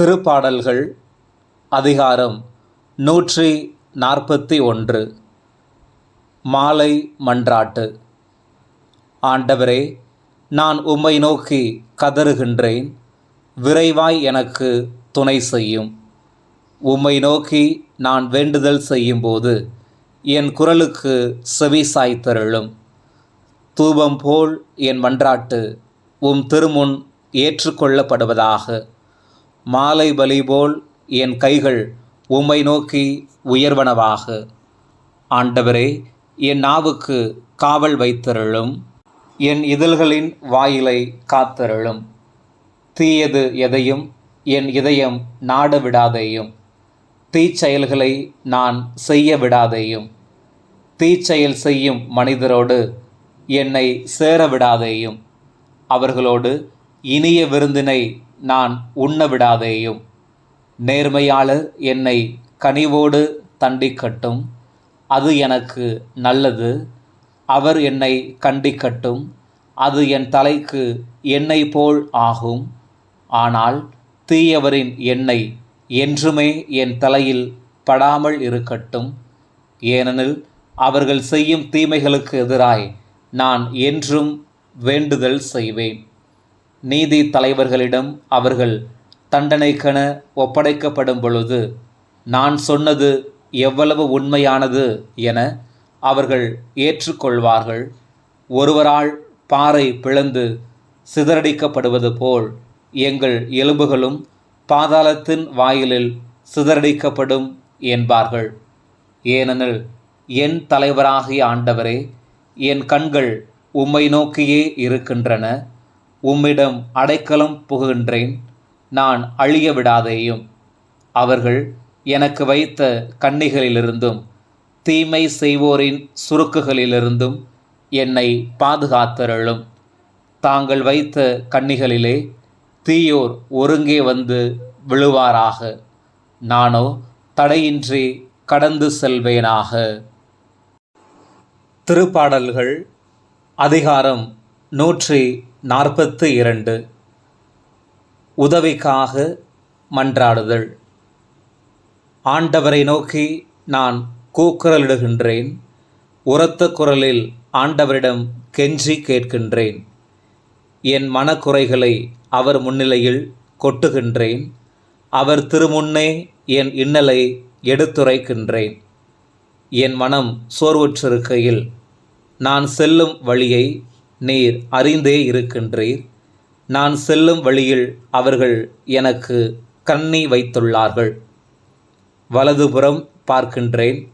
திருப்பாடல்கள் அதிகாரம் நூற்றி நாற்பத்தி ஒன்று. மாலை மன்றாட்டு. ஆண்டவரே நான் உம்மை நோக்கி கதறுகின்றேன். விரைவாய் எனக்கு துணை செய்யும். உம்மை நோக்கி நான் வேண்டுதல் செய்யும்போது என் குரலுக்கு செவி சாய்த்தருளும் தூபம் போல் என் மன்றாட்டு உம் திருமுன் ஏற்றுக்கொள்ளப்படுவதாக. மாலை பலி போல் என் கைகள் உம்மை நோக்கி உயர்வனவாக. ஆண்டவரே என் நாவுக்கு காவல் வைத்தருளும் என் இதழ்களின் வாயிலை காத்தருளும். தீயது எதையும் என் இதயம் நாட விடாதேயும் தீச்செயல்களை நான் செய்ய விடாதேயும் தீச்செயல் செய்யும் மனிதரோடு என்னை சேர விடாதேயும் அவர்களோடு இனிய விருந்தினை நான் உண்ண விடாதேயும். நேர்மையாளர் என்னை கனிவோடு தண்டிக்கட்டும். அது எனக்கு நல்லது. அவர் என்னை கண்டிக்கட்டும். அது என் தலைக்கு எண்ணெய் போல் ஆகும். ஆனால் தீயவரின் எண்ணெய் என்றுமே என் தலையில் படாமல் இருக்கட்டும். ஏனெனில் அவர்கள் செய்யும் தீமைகளுக்கு எதிராய் நான் என்றும் வேண்டுதல் செய்வேன். நீதி தலைவர்களிடம் அவர்கள் தண்டனைக்கென ஒப்படைக்கப்படும் பொழுது நான் சொன்னது எவ்வளவு உண்மையானது என அவர்கள் ஏற்றுக்கொள்வார்கள். ஒருவரால் பாறை பிளந்து சிதறடிக்கப்படுவது போல் எங்கள் எலும்புகளும் பாதாளத்தின் வாயிலில் சிதறடிக்கப்படும் என்பார்கள். ஏனெனில் என் தலைவராகிய ஆண்டவரே என் கண்கள் உம்மை நோக்கியே இருக்கின்றன. உம்மிடம் அடைக்கலம் புகுகின்றேன். நான் அழிய விடாதேயும். அவர்கள் எனக்கு வைத்த கண்ணிகளிலிருந்தும் தீமை செய்வோரின் சுருக்குகளிலிருந்தும் என்னை பாதுகாத்தருளும். தாங்கள் வைத்த கண்ணிகளிலே தீயோர் ஒருங்கே வந்து விழுவாராக. நானோ தடையின்றி கடந்து செல்வேனாக. திருப்பாடல்கள் அதிகாரம் நூற்றி நாற்பத்து இரண்டு. உதவிக்காக மன்றாடுதல். ஆண்டவரை நோக்கி நான் கூக்குரலிடுகின்றேன். உரத்த குரலில் ஆண்டவரிடம் கெஞ்சி கேட்கின்றேன். என் மனக்குறைகளை அவர் முன்னிலையில் கொட்டுகின்றேன். அவர் திருமுன்னே என் இன்னலை எடுத்துரைக்கின்றேன். என் மனம் சோர்வுற்றிருக்கையில் நான் செல்லும் வழியை நீர் அறிந்தே இருக்கின்றீர். நான் செல்லும் வழியில் அவர்கள் எனக்கு கண்ணி வைத்துள்ளார்கள். வலதுபுறம் பார்க்கின்றேன்.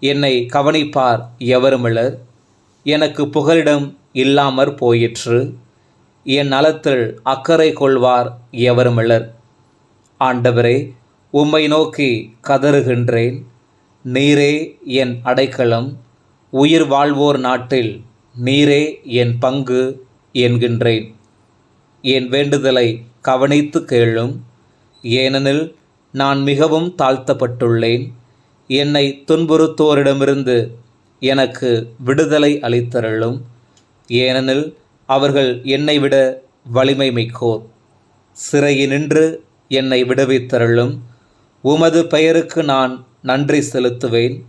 என்னை கவனிப்பார் எவருமில்லர் எனக்கு புகலிடம் இல்லாமற் போயிற்று. என் நலத்தில் அக்கறை கொள்வார் எவருமில்லர் ஆண்டவரே உம்மை நோக்கி கதறுகின்றேன். நீரே என் அடைக்கலம். உயிர் வாழ்வோர் நாட்டில் நீரே என் பங்கு என்கின்றேன். என் வேண்டுதலை கவனித்து கேளும். ஏனெனில் நான் மிகவும் தாழ்த்தப்பட்டுள்ளேன். என்னை துன்புறுத்தோரிடமிருந்து எனக்கு விடுதலை அளித்தருளும். ஏனெனில் அவர்கள் என்னை விட வலிமை மிக்கோர். சிறையினின்று என்னை விடுவித்தருளும். உமது பெயருக்கு நான் நன்றி செலுத்துவேன்.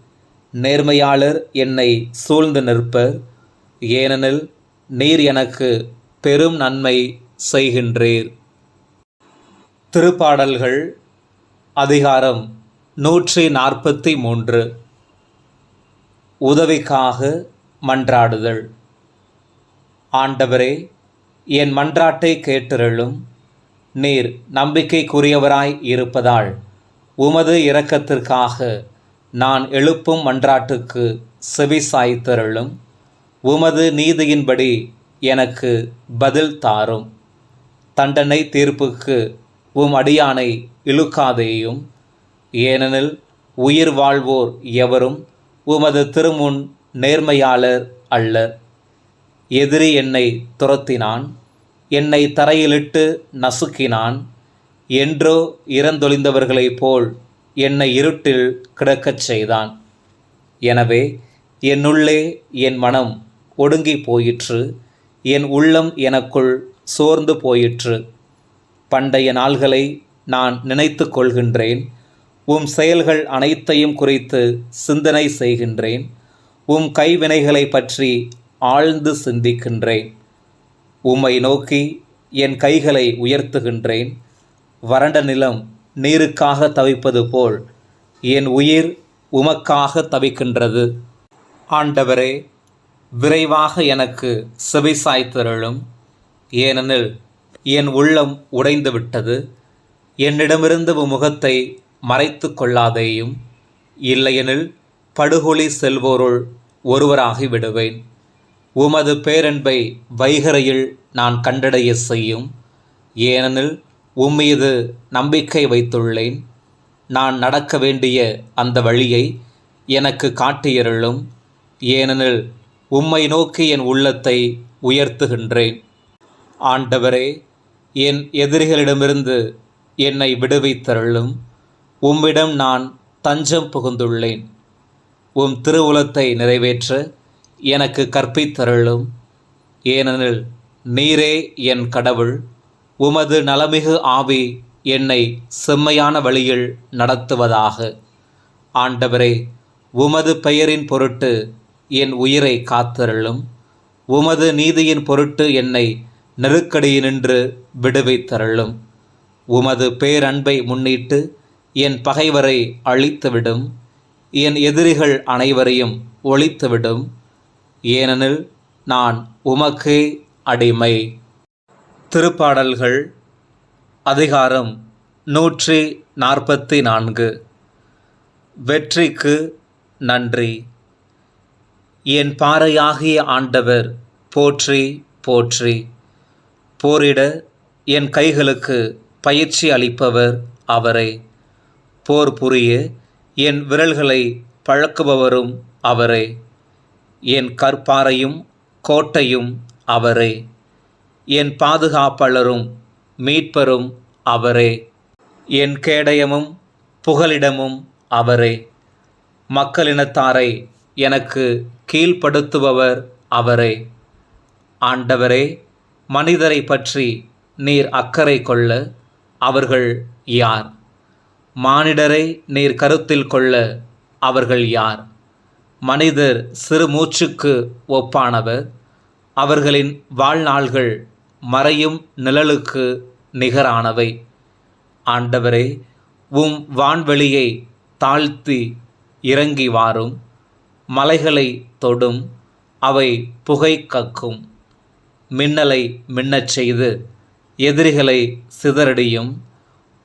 நேர்மையாளர் என்னை சூழ்ந்து நிற்பர். ஏனெனில் நீர் எனக்கு பெரும் நன்மை செய்கின்றீர். திருப்பாடல்கள் அதிகாரம் நூற்றி நாற்பத்தி மூன்று உதவிக்காக மன்றாடுதல். ஆண்டவரே என் மன்றாட்டை கேட்டிருளும். நீர் நம்பிக்கைக்குரியவராய் இருப்பதால் உமது இரக்கத்திற்காக நான் எழுப்பும் மன்றாட்டுக்கு செவி சாய்த்தருளும் உமது நீதியின்படி எனக்கு பதில் தாரும். தண்டனை தீர்ப்புக்கு உம் அடியானை இழுக்காதேயும். ஏனெனில் உயிர் வாழ்வோர் எவரும் உமது திருமுன் நேர்மையாளர் அல்லர் எதிரி என்னை துரத்தினான் என்னை தரையிலிட்டு நசுக்கினான். என்றோ இறந்தொழிந்தவர்களைப் போல் என்னை இருட்டில் கிடக்கச் செய்தான். எனவே என்னுள்ளே என் மனம் ஒடுங்கி போயிற்று. என் உள்ளம் எனக்குள் சோர்ந்து போயிற்று. பண்டைய நாள்களை நான் நினைத்து கொள்கின்றேன். உம் செயல்கள் அனைத்தையும் குறித்து சிந்தனை செய்கின்றேன். உம் கைவினைகளை பற்றி ஆழ்ந்து சிந்திக்கின்றேன். உம்மை நோக்கி என் கைகளை உயர்த்துகின்றேன். வறண்ட நிலம் நீருக்காக தவிப்பது போல் என் உயிர் உமக்காக தவிக்கின்றது. ஆண்டவரே விரைவாக எனக்கு செவிசாய்த்தருளும் ஏனெனில் என் உள்ளம் உடைந்து விட்டது என்னிடமிருந்து முகத்தை மறைத்து கொள்ளாதேயும். இல்லையெனில் படுகொலி செல்வோருள் ஒருவராகி விடுவேன். உமது பேரன்பை வைகரையில் நான் கண்டடைய செய்யும். ஏனெனில் உம்மீது நம்பிக்கை வைத்துள்ளேன். நான் நடக்க வேண்டிய அந்த வழியை எனக்கு காட்டியருளும். ஏனெனில் உம்மை நோக்கி என் உள்ளத்தை உயர்த்துகின்றேன். ஆண்டவரே என் எதிரிகளிடமிருந்து என்னை விடுவித்தருளும். உம்மிடம் நான் தஞ்சம் புகுந்துள்ளேன். உம் திருவுலத்தை நிறைவேற்ற எனக்கு கற்பித்தருளும். ஏனெனில் நீரே என் கடவுள். உமது நலமிகு ஆவி என்னை செம்மையான வழியில் நடத்துவதாக. ஆண்டவரே உமது பெயரின் பொருட்டு என் உயிரை காத்தருளும். உமது நீதியின் பொருட்டு என்னை நெருக்கடியினின்று விடுவித்தருளும். உமது பேரன்பை முன்னிட்டு என் பகைவரை அழித்துவிடும். என் எதிரிகள் அனைவரையும் ஒழித்துவிடும். ஏனெனில் நான் உமக்கே அடிமை. திருப்பாடல்கள் அதிகாரம் நூற்றி நாற்பத்தி நான்கு. வெற்றிக்கு நன்றி. என் பாறையாகிய ஆண்டவர் போற்றி போற்றி. போரிட என் கைகளுக்கு பயிற்சி அளிப்பவர் அவரே. போர் புரிய என் விரல்களை பழக்குபவரும் அவரே. என் கற்பாறையும் கோட்டையும் அவரே. என் பாதுகாப்பாளரும் மீட்பரும் அவரே. என் கேடயமும் புகலிடமும் அவரே. மக்களினத்தாரை எனக்கு கீழ்ப்படுத்துபவர் அவரே. ஆண்டவரே மனிதரை பற்றி நீர் அக்கறை கொள்ள அவர்கள் யார்? மானிடரை நீர் கருத்தில் கொள்ள அவர்கள் யார்? மனிதர் சிறு மூச்சுக்கு ஒப்பானவர். அவர்களின் வாழ்நாள்கள் மறையும் நிழலுக்கு நிகரானவை. ஆண்டவரே உம் வான்வெளியை தாழ்த்தி இறங்கி வாரும். மலைகளை தொடும் அவை புகை கக்கும். மின்னலை மின்னச் செய்து எதிரிகளை சிதறடியும்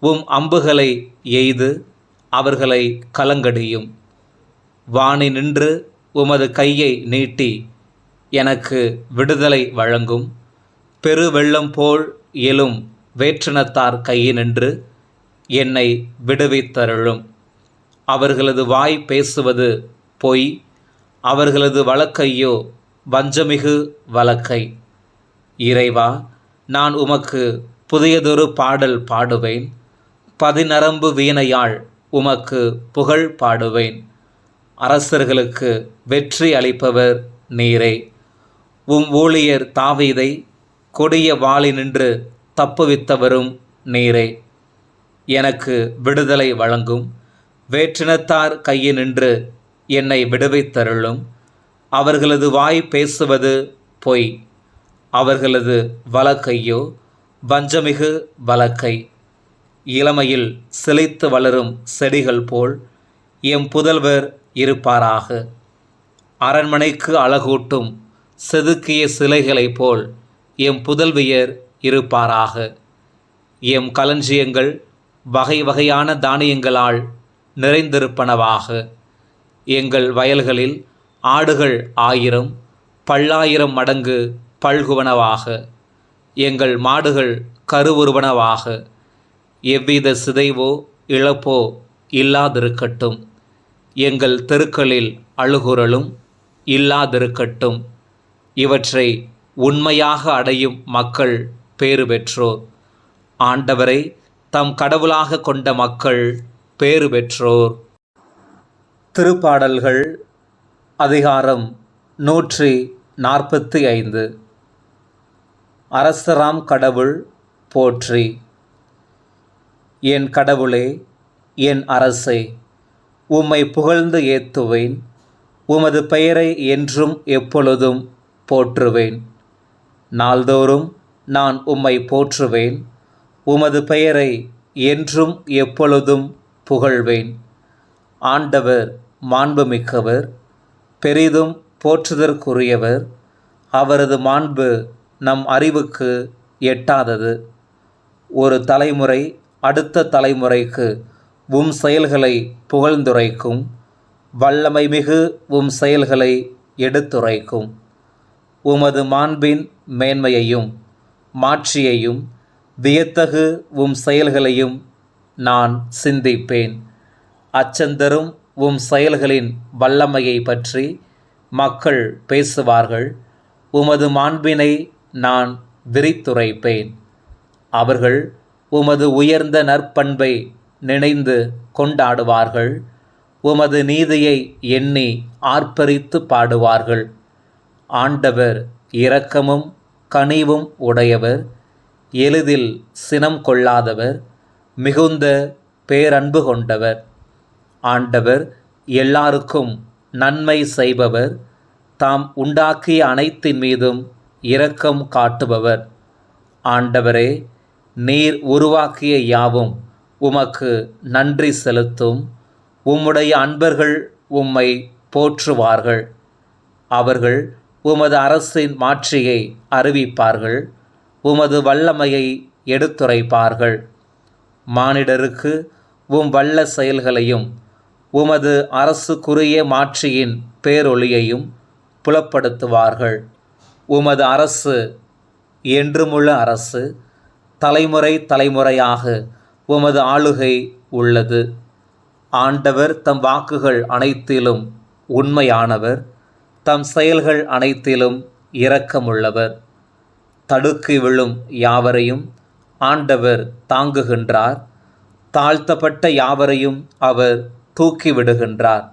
உம் அம்புகளை எய்து அவர்களை கலங்கடியும். வாணி நின்று உமது கையை நீட்டி எனக்கு விடுதலை வழங்கும். பெருவெள்ளம் போல் எழும் வேற்றினத்தார் கையினின்று என்னை விடுவித்தருளும். அவர்களது வாய் பேசுவது பொய் அவர்களது வழக்கையோ வஞ்சமிகு வழக்கை. இறைவா நான் உமக்கு புதியதொரு பாடல் பாடுவேன். பதிநரம்பு வீணையாள் உமக்கு புகழ் பாடுவேன். அரசர்களுக்கு வெற்றி அளிப்பவர் நீரே. உம் ஊழியர் தாவீதை கொடிய வாளினின்று தப்புவித்தவரும் நீரே. எனக்கு விடுதலை வழங்கும். வேற்றினத்தார் கையினின்று என்னை விடுவித்தருளும். அவர்களது வாய் பேசுவது பொய். அவர்களது வழக்கையோ வஞ்சமிகு வழக்கை. இளமையில் சிலைத்து வளரும் செடிகள் போல் எம் புதல்வர் இருப்பாராக. அரண்மனைக்கு அழகூட்டும் செதுக்கிய சிலைகளைப் போல் எம் புதல்வியர் இருப்பாராக. எம் களஞ்சியங்கள் வகை வகையான தானியங்களால் நிறைந்திருப்பனவாக. எங்கள் வயல்களில் ஆடுகள் ஆயிரம் பல்லாயிரம் மடங்கு பல்குவனவாக எங்கள் மாடுகள் கருவுருவனவாக எவ்வித சிதைவோ இழப்போ இல்லாதிருக்கட்டும். எங்கள் தெருக்களில் அழுகுரலும் இல்லாதிருக்கட்டும். இவற்றை உண்மையாக அடையும் மக்கள் பேறு பெற்றோர். ஆண்டவரை தம் கடவுளாக கொண்ட மக்கள் பேறு பெற்றோர். திருப்பாடல்கள் அதிகாரம் நூற்றி நாற்பத்தி ஐந்து. அரசராம் கடவுள் போற்றி. என் கடவுளே என் அரசே உம்மை புகழ்ந்து ஏத்துவேன். உமது பெயரை என்றும் எப்பொழுதும் போற்றுவேன். நாள்தோறும் நான் உம்மை போற்றுவேன். உமது பெயரை என்றும் எப்பொழுதும் புகழ்வேன். ஆண்டவர் மாண்புமிக்கவர் பெரிதும் போற்றுதற்குரியவர் அவரது மாண்பு நம் அறிவுக்கு எட்டாதது. ஒரு தலைமுறை அடுத்த தலைமுறைக்கு உம் செயல்களை புகழ்ந்துரைக்கும் வல்லமை மிகு உம் செயல்களை எடுத்துரைக்கும். உமது மாண்பின் மேன்மையையும் மாட்சியையும் வியத்தகு உம் செயல்களையும் நான் சிந்திப்பேன். அச்சந்தரும் உம் செயல்களின் வல்லமையை பற்றி மக்கள் பேசுவார்கள். உமது மாண்பினை நான் விரித்துரைப்பேன். அவர்கள் உமது உயர்ந்த நற்பண்பை நினைந்து கொண்டாடுவார்கள். உமது நீதியை எண்ணி ஆர்ப்பரித்து பாடுவார்கள். ஆண்டவர் இரக்கமும் கனிவும் உடையவர். எளிதில் சினம் கொள்ளாதவர். மிகுந்த பேரன்பு கொண்டவர். ஆண்டவர் எல்லாருக்கும் நன்மை செய்பவர். தாம் உண்டாக்கிய அனைத்தின் மீதும் இரக்கம் காட்டுபவர். ஆண்டவரே நீர் உருவாக்கிய யாவும் உமக்கு நன்றி செலுத்தும். உம்முடைய அன்பர்கள் உம்மை போற்றுவார்கள். அவர்கள் உமது அரசின் மாட்சியை அறிவிப்பார்கள். உமது வல்லமையை எடுத்துரைப்பார்கள். மானிடருக்கு உம் வல்ல செயல்களையும் உமது அரசுக்குரிய மாட்சியின் பேரொளியையும் புலப்படுத்துவார்கள். உமது அரசு என்றுமுள்ள அரசு தலைமுறை தலைமுறையாக உமது ஆளுகை உள்ளது. ஆண்டவர் தம் வாக்குகள் அனைத்திலும் உண்மையானவர் தம் செயல்கள் அனைத்திலும் இரக்கமுள்ளவர். தடுக்கி விழும் யாவரையும் ஆண்டவர் தாங்குகின்றார். தாழ்த்தப்பட்ட யாவரையும் அவர் தூக்கி விடுகின்றார்.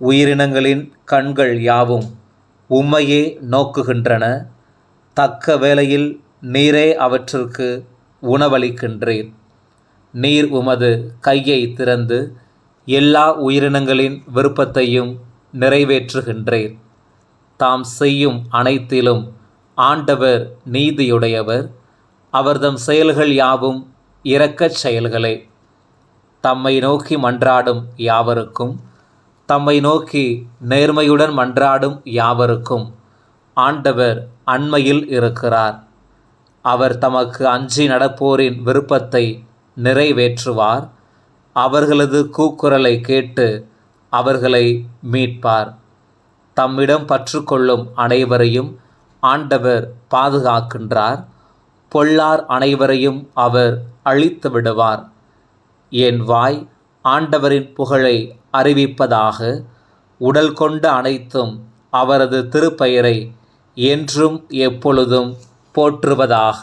உயிரினங்களின் கண்கள் யாவும் உம்மையே நோக்குகின்றன. தக்க வேளையில் நீரே அவற்றிற்கு உணவளிக்கின்றீர். நீர் உமது கையை திறந்து எல்லா உயிரினங்களின் விருப்பத்தையும் நிறைவேற்றுகின்றீர். தாம் செய்யும் அனைத்திலும் ஆண்டவர் நீதியுடையவர். அவர்தம் செயல்கள் யாவும் இரக்கச் செயல்களே. தம்மை நோக்கி மன்றாடும் யாவருக்கும் தம்மை நோக்கி நேர்மையுடன் மன்றாடும் யாவருக்கும் ஆண்டவர் அண்மையில் இருக்கிறார். அவர் தமக்கு அஞ்சி நடப்போரின் விருப்பத்தை நிறைவேற்றுவார். அவர்களது கூக்குரலை கேட்டு அவர்களை மீட்பார். தம்மிடம் பற்றுக்கொள்ளும் அனைவரையும் ஆண்டவர் பாதுகாக்கின்றார். பொல்லார் அனைவரையும் அவர் அழித்து விடுவார் என் வாய் ஆண்டவரின் புகழை அறிவிப்பதாக உடல் கொண்ட அனைத்தும் அவரது திருப்பெயரை என்றும் எப்பொழுதும் போற்றுவதாக.